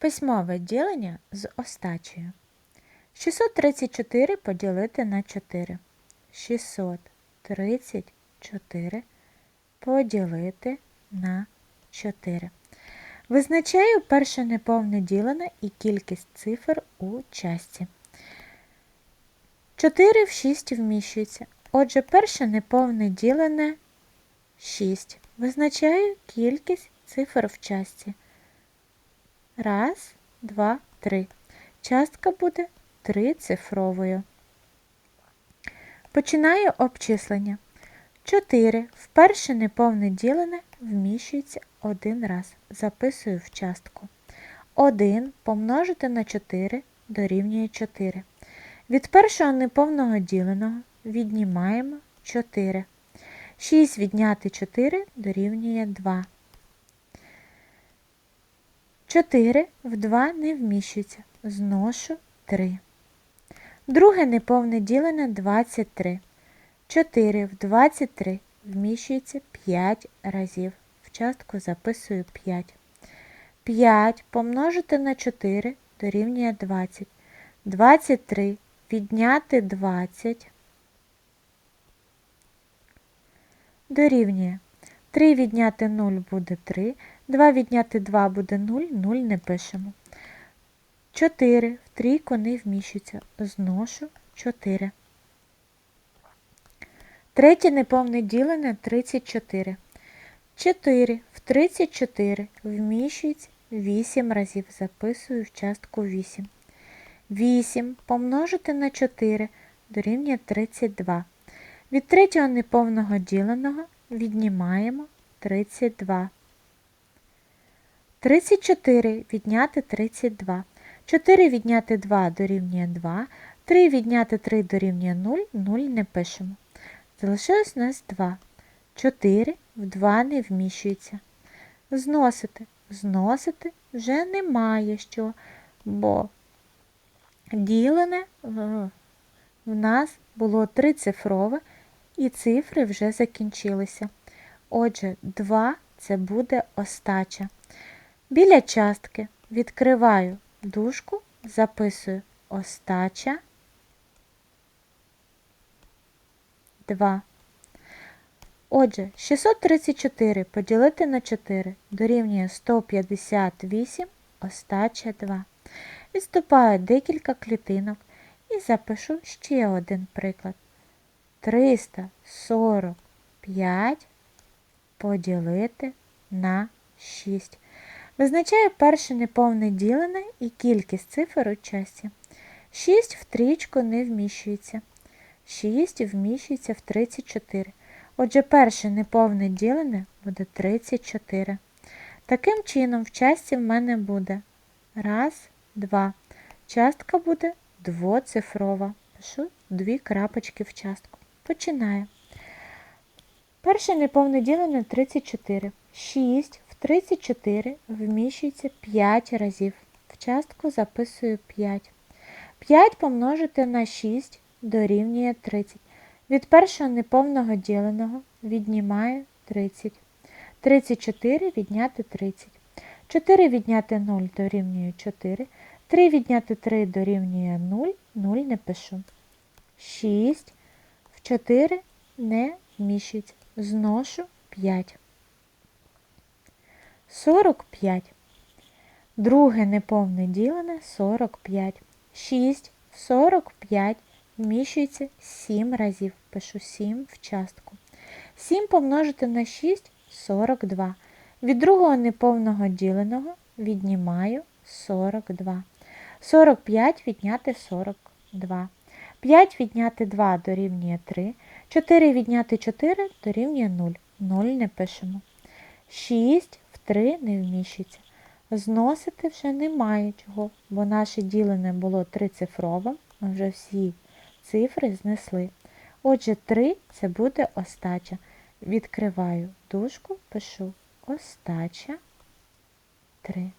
Письмове ділення з остачею. 634 поділити на 4. 634 поділити на 4. Визначаю перше неповне ділене і кількість цифр у часті. 4 в 6 вміщується. Отже, перше неповне ділене 6. Визначаю кількість цифр в часті. Раз, два, три. Частка буде трицифровою. Починаю обчислення. 4 в перше неповне ділене вміщується один раз. Записую в частку. 1 помножити на 4 дорівнює 4. Від першого неповного діленого віднімаємо 4. 6 відняти 4 дорівнює 2. 4 в 2 не вміщується. Зношу 3. Друге неповне ділене 23. 4 в 23 вміщується 5 разів. В частку записую 5. 5 помножити на 4 дорівнює 20. 23 відняти 20 дорівнює. 3 відняти 0 буде 3. 2 відняти 2 буде 0, 0 не пишемо. 4 в трійку не вміщується. Зношу 4. Третє неповне ділене 34. 4 в 34 вміщується 8 разів. Записую в частку 8. 8 помножити на 4 дорівнює 32. Від третього неповного діленого віднімаємо 32. 34 відняти 32. 4 відняти 2 дорівнює 2. 3 відняти 3 дорівнює 0, 0 не пишемо. Залишилось у нас 2. 4 в 2 не вміщується. Зносити. Зносити вже немає що, бо ділене в нас було трицифрове і цифри вже закінчилися. Отже, 2 це буде остача. Біля частки відкриваю дужку, записую остача 2. Отже, 634 поділити на 4 дорівнює 158 остача 2. Відступаю декілька клітинок і запишу ще один приклад. 345 поділити на 6. Визначаю перше неповне ділене і кількість цифр у часі. 6 в трічку не вміщується. 6 вміщується в 34. Отже, перше неповне ділене буде 34. Таким чином, в часті в мене буде раз, два. Частка буде двоцифрова. Пишу дві крапочки в частку. Починаю. Перше неповне ділене 34. 6 в 34 вміщується 5 разів. В частку записую 5. 5 помножити на 6 дорівнює 30. Від першого неповного діленого віднімаю 30. 34 відняти 30. 4 відняти 0 дорівнює 4. 3 відняти 3 дорівнює 0. 0 не пишу. 6 в 4 не вміщується. Зношу 5. 45. Друге неповне ділене 45. 6 в 45 вміщується 7 разів. Пишу 7 в частку. 7 помножити на 6 42. Від другого неповного діленого віднімаю 42. 45 відняти 42. 5 відняти 2 дорівнює 3. 4 відняти 4 дорівнює 0. 0 не пишемо. 6 3 не вміщиться. Зносити вже немає чого, бо наше ділене було трицифровим, ми вже всі цифри знесли. Отже, 3 це буде остача. Відкриваю дужку, пишу остача 3.